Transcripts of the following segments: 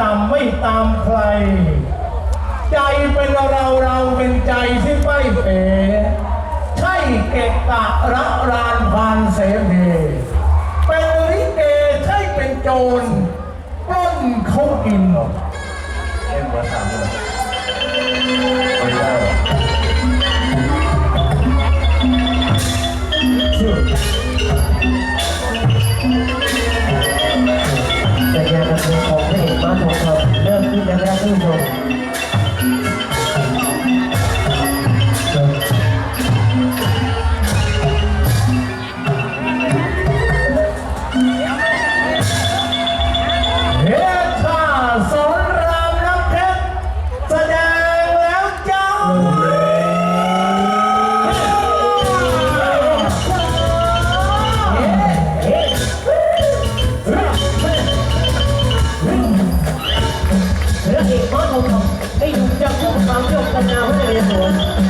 ตามไม่ตามใคร ใจเป็นเราเราเป็นใจที่ไม่เป๋ใช่เกตะระรานพานเสเพเป็นลิเกใช่เป็นโจรปล้นเขากินเอ็มมาถามเลย มาถูครับเรื่องที่จะแรกที่ชม เก่งมากผมไม่ดูจับของความยกตะนาวให้เลยนะผม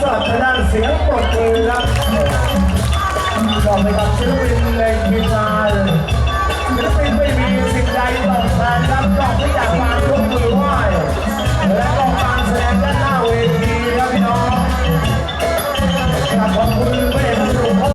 สำหรับทางด้นเสียงปรบมือครับขอบคุณครับศิลปิน